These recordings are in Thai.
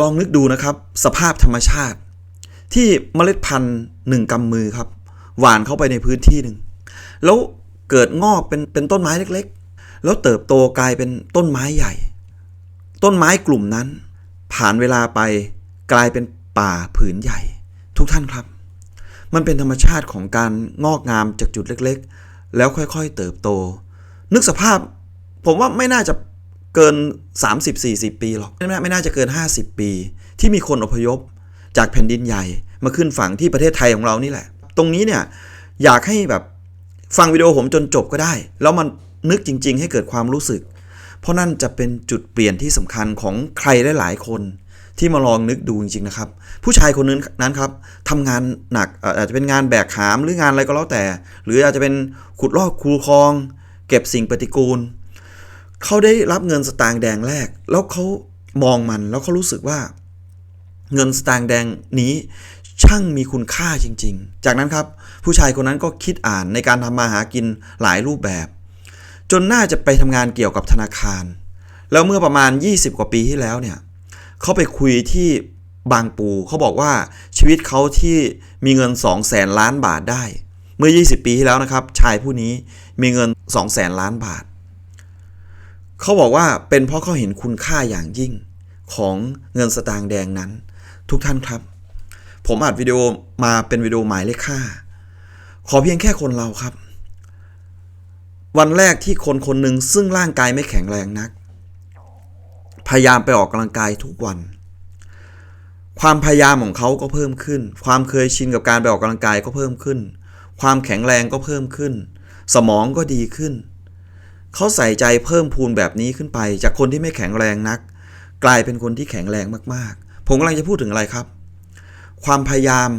ลองนึกดูนะครับสภาพธรรมชาติ ที่เมล็ดพันธุ์หนึ่งกำมือครับ หวานเข้าไปในพื้นที่หนึ่งแล้วเกิดงอกเป็นเป็นต้นไม้เล็กๆ แล้วเติบโตกลายเป็นต้นไม้ใหญ่ ต้นไม้กลุ่มนั้น ผ่านเวลาไปกลายเป็นป่าผืนใหญ่ ทุกท่านครับ มันเป็นธรรมชาติของการงอกงามจากจุดเล็กๆ แล้วค่อยๆ เติบโต นึกสภาพ ผมว่าไม่น่าจะ เกิน 30-40 ปีหรอกไม่น่าไม่น่าจะเกิน 50 ปี ที่มีคนอพยพจากแผ่นดินใหญ่มาขึ้นฝั่งที่ประเทศไทยของเรานี่แหละ ตรงนี้เนี่ยอยากให้แบบฟังวิดีโอผมจนจบก็ได้ แล้วมันนึกจริง ๆ ให้เกิดความรู้สึก เพราะนั่นจะเป็นจุดเปลี่ยนที่สำคัญของใครหลายๆคนที่มาลองนึกดูจริงๆนะครับ ผู้ชายคนนั้นนั้นครับทำงานหนักเอ่ออาจจะเป็นงานแบกหามหรืองานอะไรก็แล้วแต่ หรืออาจจะเป็นขุดลอกคูคลอง เก็บสิ่งปฏิกูล เขาได้รับเงินสตางค์แดงแรก แล้วเขามองมันแล้วเขารู้สึกว่า เงินสตางค์แดงนี้ช่างมีคุณค่าจริง ๆ จากนั้นครับ ผู้ชายคนนั้นก็คิดอ่านในการทำมาหากินหลายรูปแบบ จนน่าจะไปทำงานเกี่ยวกับธนาคาร แล้วเมื่อประมาณ 20 กว่าปีที่แล้วเนี่ยเขาไปคุยที่บางปูเขาบอกว่าชีวิตเขาที่มีเงิน 2 0 0แสนล้านบาทได้ เมื่อ 20 ปีที่แล้วนะครับ ชายผู้นี้มีเงิน 2 0 0แสนล้านบาท เขาบอกว่าเป็นเพราะเขาเห็นคุณค่าอย่างยิ่งของเงินสตางค์แดงนั้น ทุกท่านครับ ผมอัดวิดีโอมาเป็นวิดีโอหมายเลขค่า ขอเพียงแค่คนเราครับ วันแรกที่คนคนหนึ่งซึ่งร่างกายไม่แข็งแรงนัก พยายามไปออกกำลังกายทุกวัน ความพยายามของเขาก็เพิ่มขึ้น ความเคยชินกับการไปออกกำลังกายก็เพิ่มขึ้น ความแข็งแรงก็เพิ่มขึ้น สมองก็ดีขึ้น เขาใส่ใจเพิ่มพูนแบบนี้ขึ้นไป จากคนที่ไม่แข็งแรงนัก กลายเป็นคนที่แข็งแรงมากๆ ผมกำลังจะพูดถึงอะไรครับ ความพยายาม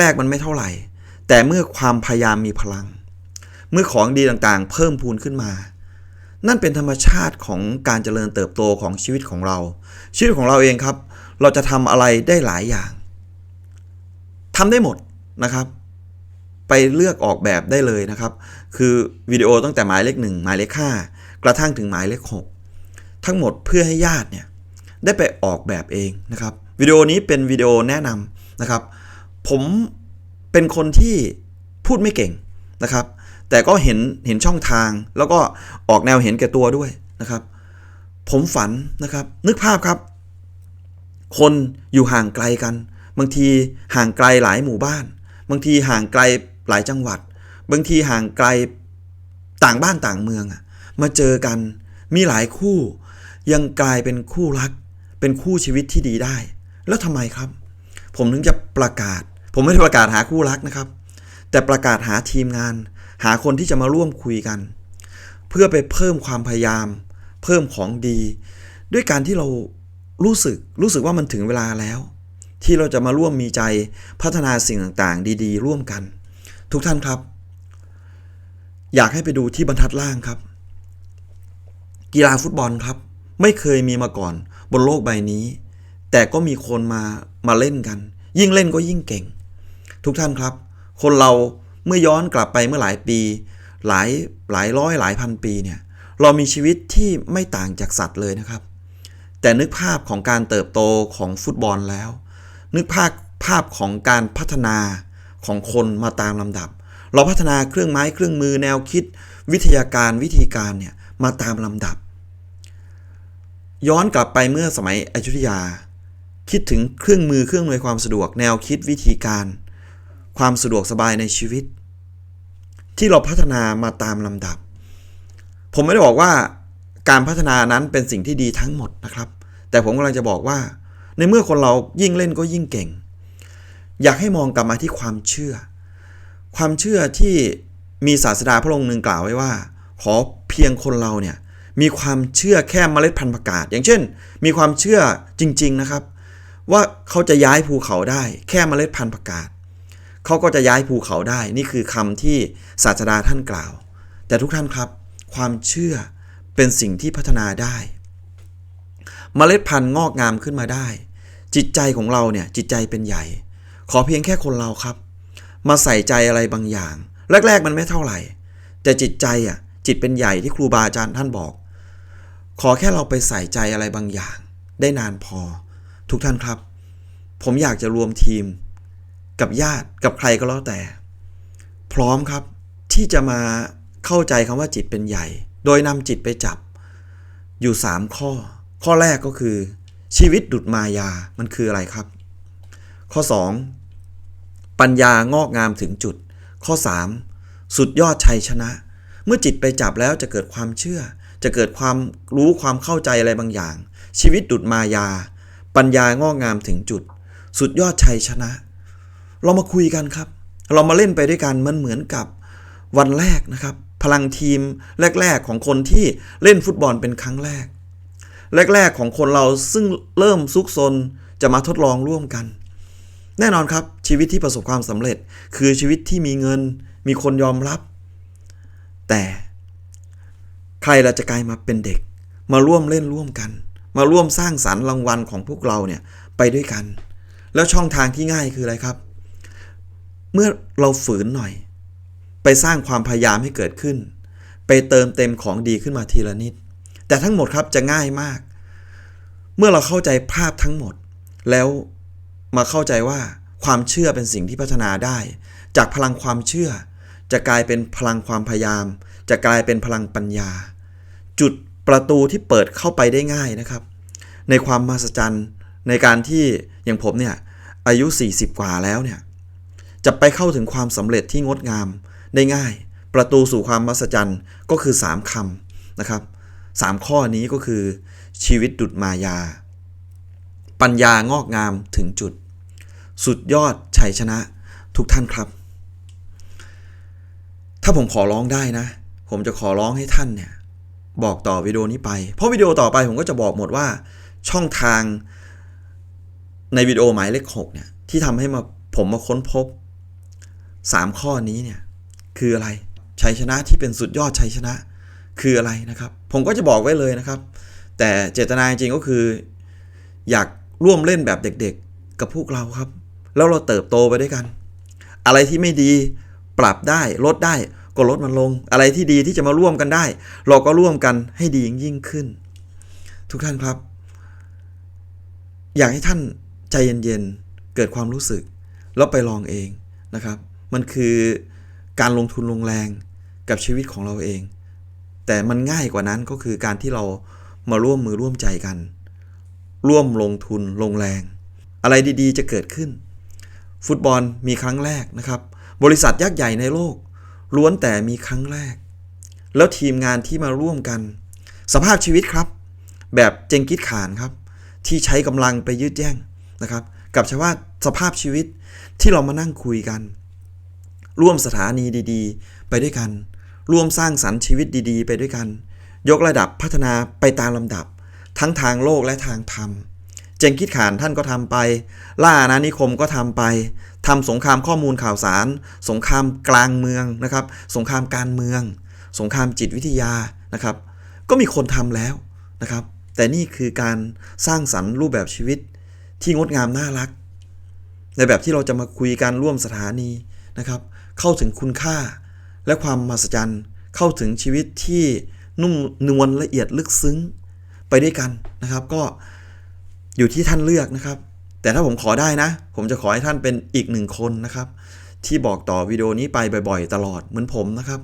แรก ๆ มันไม่เท่าไหร่ แต่เมื่อความพยายามมีพลัง เมื่อของดีต่างๆ เพิ่มพูนขึ้นมา นั่นเป็นธรรมชาติของการเจริญเติบโตของชีวิตของเรา ชีวิตของเราเองครับ เราจะทำอะไรได้หลายอย่างทำได้หมดนะครับ ไปเลือกออกแบบได้เลยนะครับ คือวิดีโอตั้งแต่หมายเลขหนึ่งหมายเลขห้ากระทั่งถึงหมายเลขหกทั้งหมดเพื่อให้ญาติเนี่ยได้ไปออกแบบเองนะครับวิดีโอนี้เป็นวิดีโอแนะนำนะครับ ผมเป็นคนที่พูดไม่เก่งนะครับ แต่ก็เห็นเห็นช่องทาง แล้วก็ออกแนวเห็นแก่ตัวด้วยนะครับ ผมฝันนะครับ นึกภาพครับ คนอยู่ห่างไกลกัน บางทีห่างไกลหลายหมู่บ้าน บางทีห่างไกล หลายจังหวัด บางทีห่างไกลต่างบ้านต่างเมืองอะมาเจอกันมีหลายคู่ ยังกลายเป็นคู่รัก เป็นคู่ชีวิตที่ดีได้ แล้วทำไมครับ ผมถึงจะประกาศ ผมไม่ได้ประกาศหาคู่รักนะครับ แต่ประกาศหาทีมงาน หาคนที่จะมาร่วมคุยกัน เพื่อไปเพิ่มความพยายาม เพิ่มของดี ด้วยการที่เรารู้สึกรู้สึกว่ามันถึงเวลาแล้ว ที่เราจะมาร่วมมีใจพัฒนาสิ่งต่างๆ ดี ๆ ร่วมกัน ทุกท่านครับ อยากให้ไปดูที่บรรทัดล่างครับ กีฬาฟุตบอลครับ ไม่เคยมีมาก่อนบนโลกใบนี้ แต่ก็มีคนมามาเล่นกัน ยิ่งเล่นก็ยิ่งเก่ง ทุกท่านครับ คนเราเมื่อย้อนกลับไปเมื่อหลายปี หลายหลายร้อยหลายพันปีเนี่ยเรามีชีวิตที่ไม่ต่างจากสัตว์เลยนะครับ แต่นึกภาพของการเติบโตของฟุตบอลแล้ว นึกภาพภาพของการพัฒนา ของคนมาตามลำดับ เราพัฒนาเครื่องไม้เครื่องมือแนวคิด วิทยาการวิธีการเนี่ยมาตามลำดับ ย้อนกลับไปเมื่อสมัยอยุธยา คิดถึงเครื่องมือเครื่องอำนวยความสะดวกแนวคิดวิธีการ ความสะดวกสบายในชีวิต ที่เราพัฒนามาตามลำดับ ผมไม่ได้บอกว่าการพัฒนานั้นเป็นสิ่งที่ดีทั้งหมดนะครับ แต่ผมกำลังจะบอกว่า ในเมื่อคนเรายิ่งเล่นก็ยิ่งเก่ง อยากให้มองกลับมาที่ความเชื่อ ความเชื่อที่มีศาสดาพระองค์หนึ่งกล่าวไว้ว่า ขอเพียงคนเราเนี่ยมีความเชื่อแค่เมล็ดพันธุ์ประกาศอย่างเช่น มีความเชื่อจริง ๆนะครับ ว่าเขาจะย้ายภูเขาได้ แค่เมล็ดพันธุ์ประกาศเขาก็จะย้ายภูเขาได้ นี่คือคำที่ศาสดาท่านกล่าว แต่ทุกท่านครับ ความเชื่อเป็นสิ่งที่พัฒนาได้เมล็ดพันธุ์งอกงามขึ้นมาได้ จิตใจของเราเนี่ยจิตใจเป็นใหญ่ ขอเพียงแค่คนเราครับ มาใส่ใจอะไรบางอย่าง แรก ๆ มันไม่เท่าไหร่ แต่จิตใจอะจิตเป็นใหญ่ที่ครูบาอาจารย์ท่านบอก ขอแค่เราไปใส่ใจอะไรบางอย่าง ได้นานพอ ทุกท่านครับ ผมอยากจะรวมทีม กับญาติกับใครก็แล้วแต่ พร้อมครับที่จะมาเข้าใจคำว่าจิตเป็นใหญ่ โดยนำจิตไปจับ อยู่ 3 ข้อ ข้อแรกก็คือ ชีวิตดุจมายามันคืออะไรครับ ข้อ 2 ปัญญางอกงามถึงจุด ข้อ 3 สุดยอดชัยชนะ เมื่อจิตไปจับแล้วจะเกิดความเชื่อ จะเกิดความรู้ความเข้าใจอะไรบางอย่าง ชีวิตดุจมายา ปัญญางอกงามถึงจุด สุดยอดชัยชนะ เรามาคุยกันครับ เรามาเล่นไปด้วยกันมันเหมือนกับวันแรกนะครับ พลังทีมแรก ๆ ของคนที่เล่นฟุตบอลเป็นครั้งแรก แรก ๆ ของคนเราซึ่งเริ่มซุกซนจะมาทดลองร่วมกัน แน่นอนครับชีวิตที่ประสบความสำเร็จ คือชีวิตที่มีเงิน มีคนยอมรับ แต่ใครเราจะกลายมาเป็นเด็ก มาร่วมเล่นร่วมกัน มาร่วมสร้างสรรค์รางวัลของพวกเราเนี่ยไปด้วยกัน แล้วช่องทางที่ง่ายคืออะไรครับ เมื่อเราฝืนหน่อย ไปสร้างความพยายามให้เกิดขึ้น ไปเติมเต็มของดีขึ้นมาทีละนิด แต่ทั้งหมดครับจะง่ายมาก เมื่อเราเข้าใจภาพทั้งหมดแล้ว มาเข้าใจว่าความเชื่อเป็นสิ่งที่พัฒนาได้ จากพลังความเชื่อ จะกลายเป็นพลังความพยายาม จะกลายเป็นพลังปัญญา จุดประตูที่เปิดเข้าไปได้ง่ายนะครับ ในความมหัศจรรย์ในการที่อย่างผมเนี่ยอายุ 40 กว่าแล้วเนี่ยจะไปเข้าถึงความสำเร็จที่งดงามได้ง่าย ประตูสู่ความมหัศจรรย์ก็คือ 3คำนะครับสข้อนี้ก็คือชีวิตดุจมายา ปัญญางอกงามถึงจุด สุดยอดชัยชนะทุกท่านครับ ถ้าผมขอร้องได้นะ ผมจะขอร้องให้ท่านเนี่ยบอกต่อวิดีโอนี้ไป เพราะวิดีโอต่อไปผมก็จะบอกหมดว่าช่องทางในวิดีโอหมายเลข6เนี่ยที่ทำให้มาผมมาค้นพบ 3 ข้อนี้เนี่ยคืออะไรชัยชนะที่เป็นสุดยอดชัยชนะคืออะไรนะครับ ผมก็จะบอกไว้เลยนะครับ แต่เจตนาจริงก็คือ อยาก ร่วมเล่นแบบเด็กๆ กับพวกเราครับ แล้วเราเติบโตไปด้วยกัน อะไรที่ไม่ดีปรับได้ลดได้ก็ลดมันลง อะไรที่ดีที่จะมาร่วมกันได้ เราก็ร่วมกันให้ดียิ่งขึ้น ทุกท่านครับ อยากให้ท่านใจเย็นๆเกิดความรู้สึก แล้วไปลองเองนะครับ มันคือการลงทุนลงแรงกับชีวิตของเราเอง แต่มันง่ายกว่านั้นก็คือการที่เรามาร่วมมือร่วมใจกัน ร่วมลงทุนลงแรง อะไรดีๆ จะเกิดขึ้น ฟุตบอลมีครั้งแรกนะครับ บริษัทยักษ์ใหญ่ในโลก ล้วนแต่มีครั้งแรก แล้วทีมงานที่มาร่วมกัน สภาพชีวิตครับ แบบเจงกิสขานครับ ที่ใช้กำลังไปยืดแย่งนะครับ กับชาวาสภาพชีวิตที่เรามานั่งคุยกัน ร่วมสถานีดีๆ ไปด้วยกัน ร่วมสร้างสรรค์ชีวิตดีๆ ไปด้วยกัน ยกระดับพัฒนาไปตามลำดับ ทั้งทางโลกและทางธรรม เจงกิสขานท่านก็ทำไป ล่าอาณานิคมก็ทำไปทำสงครามข้อมูลข่าวสาร สงครามกลางเมืองนะครับ สงครามการเมือง สงครามจิตวิทยานะครับ ก็มีคนทำแล้วนะครับ แต่นี่คือการสร้างสรรค์รูปแบบชีวิตที่งดงามน่ารัก ในแบบที่เราจะมาคุยกันร่วมสถานีนะครับ เข้าถึงคุณค่าและความมหัศจรรย์ เข้าถึงชีวิตที่นุ่มนวลละเอียดลึกซึ้ง ไปด้วยกันนะครับ ก็อยู่ที่ท่านเลือกนะครับ แต่ถ้าผมขอได้นะ ผมจะขอให้ท่านเป็นอีกหนึ่งคนนะครับ ที่บอกต่อวิดีโอนี้ไปบ่อยๆ ตลอดเหมือนผมนะครับ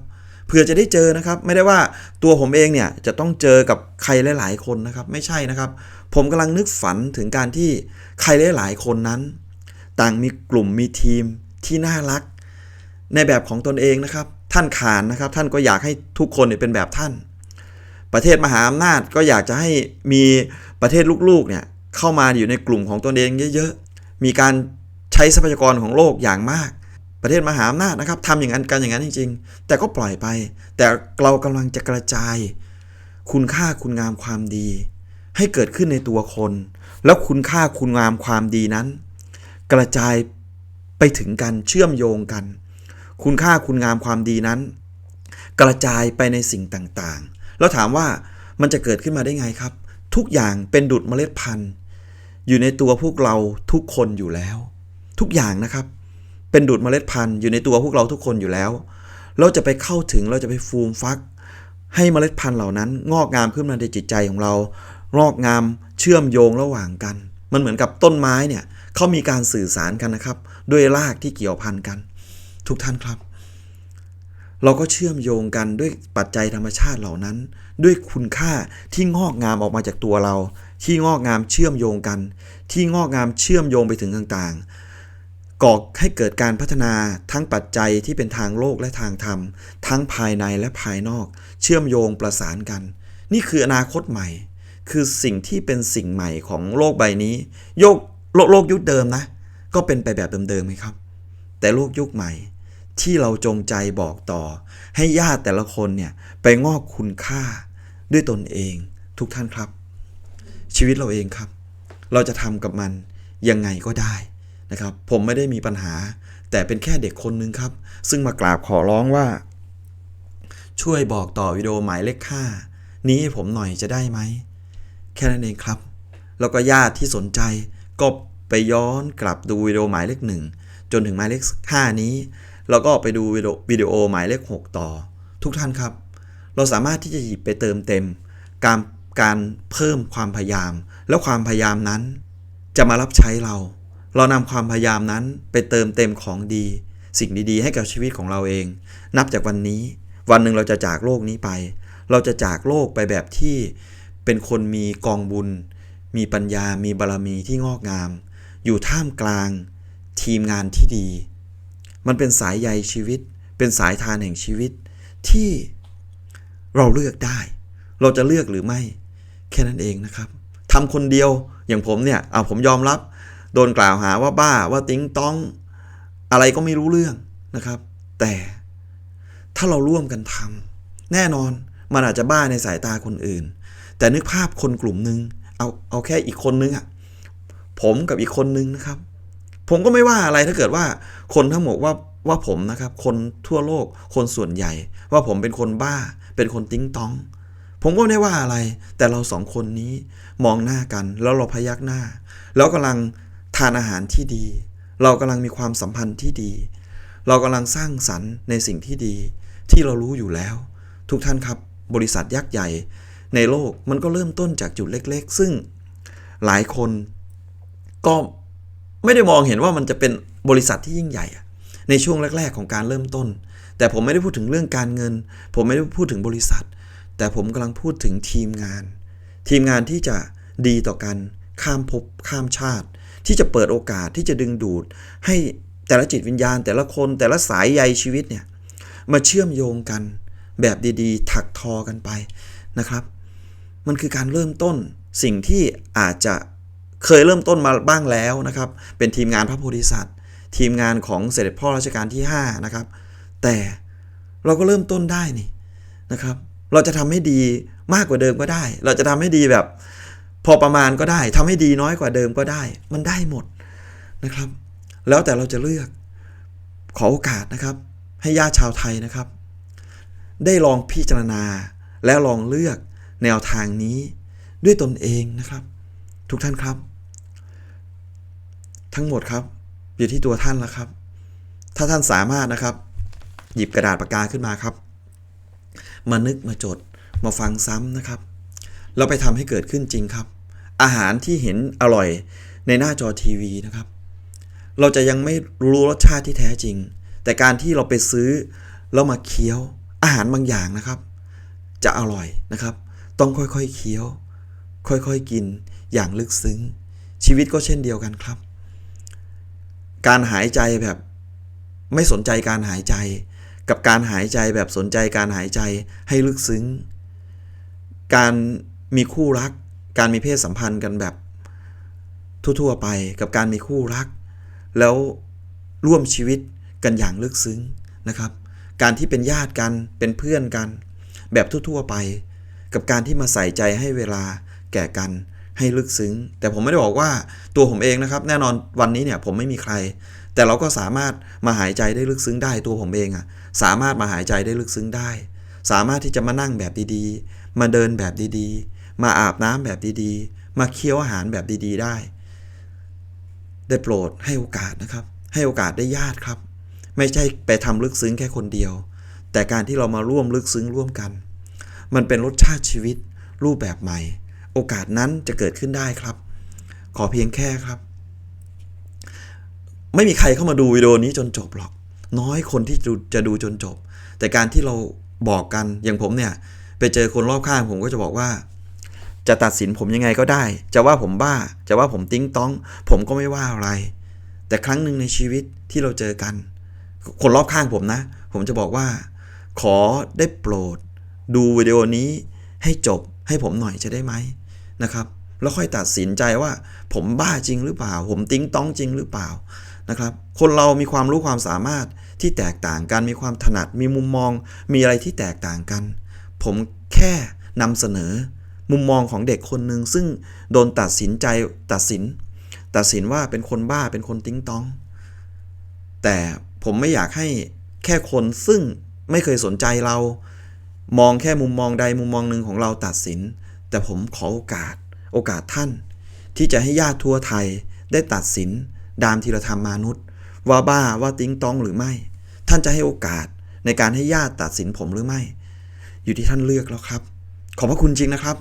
เพื่อจะได้เจอนะครับ ไม่ได้ว่าตัวผมเองเนี่ยจะต้องเจอกับใครหลาย ๆ คนนะครับ ไม่ใช่นะครับ ผมกำลังนึกฝันถึงการที่ใครหลาย ๆ คนนั้น ต่างมีกลุ่มมีทีมที่น่ารัก ในแบบของตนเองนะครับ ท่านขานนะครับ ท่านก็อยากให้ทุกคนเนี่ยเป็นแบบท่าน ประเทศมหาอำนาจก็อยากจะให้มีประเทศลูกๆเนี่ยเข้ามาอยู่ในกลุ่มของตนเองเยอะๆ มีการใช้ทรัพยากรของโลกอย่างมาก ประเทศมหาอำนาจนะครับทำอย่างนั้นกันอย่างนั้นจริง ๆ แต่ก็ปล่อยไป แต่เรากำลังจะกระจาย คุณค่าคุณงามความดี ให้เกิดขึ้นในตัวคน แล้วคุณค่าคุณงามความดีนั้น กระจายไปถึงกันเชื่อมโยงกัน คุณค่าคุณงามความดีนั้น กระจายไปในสิ่งต่างๆ แล้วถามว่ามันจะเกิดขึ้นมาได้ไงครับ ทุกอย่างเป็นดุจเมล็ดพันธุ์ อยู่ในตัวพวกเราทุกคนอยู่แล้ว ทุกอย่างนะครับ เป็นดุจเมล็ดพันธุ์อยู่ในตัวพวกเราทุกคนอยู่แล้ว เราจะไปเข้าถึงเราจะไปฟูมฟัก ให้เมล็ดพันธุ์เหล่านั้น งอกงามขึ้นมาในจิตใจของเรางอกงามเชื่อมโยงระหว่างกัน มันเหมือนกับต้นไม้เนี่ยเขามีการสื่อสารกันนะครับ ด้วยรากที่เกี่ยวพันกัน ทุกท่านครับ เราก็เชื่อมโยงกันด้วยปัจจัยธรรมชาติเหล่านั้น ด้วยคุณค่าที่งอกงามออกมาจากตัวเรา ที่งอกงามเชื่อมโยงกัน ที่งอกงามเชื่อมโยงไปถึงต่างๆก่อให้เกิดการพัฒนาทั้งปัจจัยที่เป็นทางโลกและทางธรรม ทั้งภายในและภายนอก เชื่อมโยงประสานกัน นี่คืออนาคตใหม่ คือสิ่งที่เป็นสิ่งใหม่ของโลกใบนี้โยกโลกโลกยุคเดิมนะ ก็เป็นไปแบบเดิมๆไหมครับ แต่โลกยุคใหม่ ที่เราจงใจบอกต่อ ให้ญาติแต่ละคนเนี่ยไปงอกคุณค่าด้วยตนเองทุกท่านครับ ชีวิตเราเองครับ เราจะทำกับมันยังไงก็ได้นะครับ ผมไม่ได้มีปัญหา แต่เป็นแค่เด็กคนนึงครับ ซึ่งมากราบขอร้องว่า ช่วยบอกต่อวิดีโอหมายเลขห้านี้ให้ผมหน่อยจะได้ไหม แค่นั้นเองครับ แล้วก็ญาติที่สนใจก็ไปย้อนกลับดูวิดีโอหมายเลขหนึ่งจนถึงหมายเลขห้านี้ แล้วก็ไปดูวิดีโอหมายเลขหกต่อ ทุกท่านครับ เราสามารถที่จะหยิบไปเติมเต็ม การการเพิ่มความพยายาม แล้วความพยายามนั้น จะมารับใช้เรา เรานำความพยายามนั้นไปเติมเต็มของดี สิ่งดีๆ ให้กับชีวิตของเราเอง นับจากวันนี้ วันหนึ่งเราจะจากโลกนี้ไป เราจะจากโลกไปแบบที่เป็นคนมีกองบุญ มีปัญญา มีบารมีที่งอกงาม อยู่ท่ามกลาง ทีมงานที่ดี มันเป็นสายใยชีวิต เป็นสายทานแห่งชีวิต ที่เราเลือกได้ เราจะเลือกหรือไม่ แค่นั้นเองนะครับทำคนเดียวอย่างผมเนี่ยเอาผมยอมรับ โดนกล่าวหาว่าบ้าว่าติ้งต้อง อะไรก็ไม่รู้เรื่องนะครับ แต่ถ้าเราร่วมกันทำแน่นอนมันอาจจะบ้าในสายตาคนอื่น แต่นึกภาพคนกลุ่มหนึ่งเอาเอาแค่อีกคนนึงอะผมกับอีกคนนึงนะครับ ผมก็ไม่ว่าอะไรถ้าเกิดว่าคนทั้งหมดว่าว่าผมนะครับ คนทั่วโลกคนส่วนใหญ่ ว่าผมเป็นคนบ้า เป็นคนติ้งต้อง ผมก็ไม่ได้ว่าอะไร แต่เราสองคนนี้มองหน้ากัน แล้วเราพยักหน้า แล้วกำลังทานอาหารที่ดี เรากำลังมีความสัมพันธ์ที่ดี เรากำลังสร้างสรรค์ในสิ่งที่ดี ที่เรารู้อยู่แล้ว ทุกท่านครับบริษัทยักษ์ใหญ่ ในโลกมันก็เริ่มต้นจากจุดเล็ก ๆ ซึ่งหลายคนก็ ไม่ได้มองเห็นว่ามันจะเป็นบริษัทที่ยิ่งใหญ่ ในช่วงแรก ๆ ของการเริ่มต้น แต่ผมไม่ได้พูดถึงเรื่องการเงิน ผมไม่ได้พูดถึงบริษัท แต่ผมกำลังพูดถึงทีมงาน ทีมงานที่จะดีต่อกันข้ามภพข้ามชาติ ที่จะเปิดโอกาสที่จะดึงดูด ให้แต่ละจิตวิญญาณ แต่ละคนแต่ละสายใยชีวิตเนี่ยมาเชื่อมโยงกันแบบดีๆ ถักทอกันไปนะครับ มันคือการเริ่มต้นสิ่งที่อาจจะ เคยเริ่มต้นมาบ้างแล้วนะครับ เป็นทีมงานพระโพธิสัตว์ ทีมงานของเสด็จพ่อรัชกาลที่ 5 นะครับ แต่เราก็เริ่มต้นได้นี่นะครับ เราจะทำให้ดีมากกว่าเดิมก็ได้ เราจะทำให้ดีแบบพอประมาณก็ได้ทำให้ดีน้อยกว่าเดิมก็ได้ มันได้หมดนะครับ แล้วแต่เราจะเลือกขอโอกาสนะครับ ให้ญาติชาวไทยนะครับ ได้ลองพิจารณาแล้วลองเลือกแนวทางนี้ด้วยตนเองนะครับ ทุกท่านครับ ทั้งหมดครับ อยู่ที่ตัวท่านแล้วครับ ถ้าท่านสามารถนะครับ หยิบกระดาษปากกาขึ้นมาครับ มานึกมาจด มาฟังซ้ำนะครับ แล้วไปทำให้เกิดขึ้นจริงครับ อาหารที่เห็นอร่อยในหน้าจอทีวีนะครับ เราจะยังไม่รู้รสชาติที่แท้จริง แต่การที่เราไปซื้อแล้วมาเคี้ยวอาหารบางอย่างนะครับ จะอร่อยนะครับ ต้องค่อยๆเคี้ยว ค่อยๆกินอย่างลึกซึ้ง ชีวิตก็เช่นเดียวกันครับ การหายใจแบบไม่สนใจการหายใจ กับการหายใจแบบสนใจการหายใจให้ลึกซึ้ง การมีคู่รัก การมีเพศสัมพันธ์กันแบบ ทั่วๆไปกับการมีคู่รัก แล้วร่วมชีวิตกันอย่างลึกซึ้งนะครับ การที่เป็นญาติกันเป็นเพื่อนกัน แบบทั่วๆไป กับการที่มาใส่ใจให้เวลาแก่กัน ให้ลึกซึ้ง แต่ผมไม่ได้บอกว่าตัวผมเองนะครับ แน่นอนวันนี้เนี่ยผมไม่มีใคร แต่เราก็สามารถมาหายใจได้ลึกซึ้งได้ตัวผมเองอะสามารถมาหายใจได้ลึกซึ้งได้ สามารถที่จะมานั่งแบบดีๆ มาเดินแบบดีๆ มาอาบน้ำแบบดีๆ มาเคี้ยวอาหารแบบดีๆ ได้ ได้โปรดให้โอกาสนะครับ ให้โอกาสได้ญาติครับ ไม่ใช่ไปทำลึกซึ้งแค่คนเดียว แต่การที่เรามาร่วมลึกซึ้งร่วมกัน มันเป็นรสชาติชีวิตรูปแบบใหม่ โอกาสนั้นจะเกิดขึ้นได้ครับ ขอเพียงแค่ครับ ไม่มีใครเข้ามาดูวิดีโอนี้จนจบหรอก น้อยคนที่จะดูจนจบ แต่การที่เราบอกกันอย่างผมเนี่ย ไปเจอคนรอบข้างผมก็จะบอกว่า จะตัดสินผมยังไงก็ได้ จะว่าผมบ้า จะว่าผมติ้งต้อง ผมก็ไม่ว่าอะไร แต่ครั้งหนึ่งในชีวิตที่เราเจอกัน คนรอบข้างผมนะ ผมจะบอกว่า ขอได้โปรด ดูวิดีโอนี้ให้จบให้ผมหน่อยจะได้ไหม นะครับแล้วค่อยตัดสินใจว่า ผมบ้าจริงหรือเปล่า ผมติ้งต้องจริงหรือเปล่านะครับ คนเรามีความรู้ความสามารถที่แตกต่างกัน มีความถนัด มีมุมมอง มีอะไรที่แตกต่างกัน ผมแค่นำเสนอ มุมมองของเด็กคนหนึ่งซึ่งโดนตัดสินใจตัดสิน ตัดสินว่าเป็นคนบ้าเป็นคนติ้งต้อง แต่ผมไม่อยากให้แค่คนซึ่งไม่เคยสนใจเรา มองแค่มุมมองใดมุมมองหนึ่งของเราตัดสิน แต่ผมขอโอกาส โอกาสท่าน ที่จะให้ญาติทั่วไทยได้ตัดสิน ดามธีรธรรมมานุษย์ ว่าบ้าว่าติ้งต้องหรือไม่ ท่านจะให้โอกาสในการให้ญาติตัดสินผมหรือไม่ อยู่ที่ท่านเลือกแล้วครับ ขอบพระคุณจริงนะครับ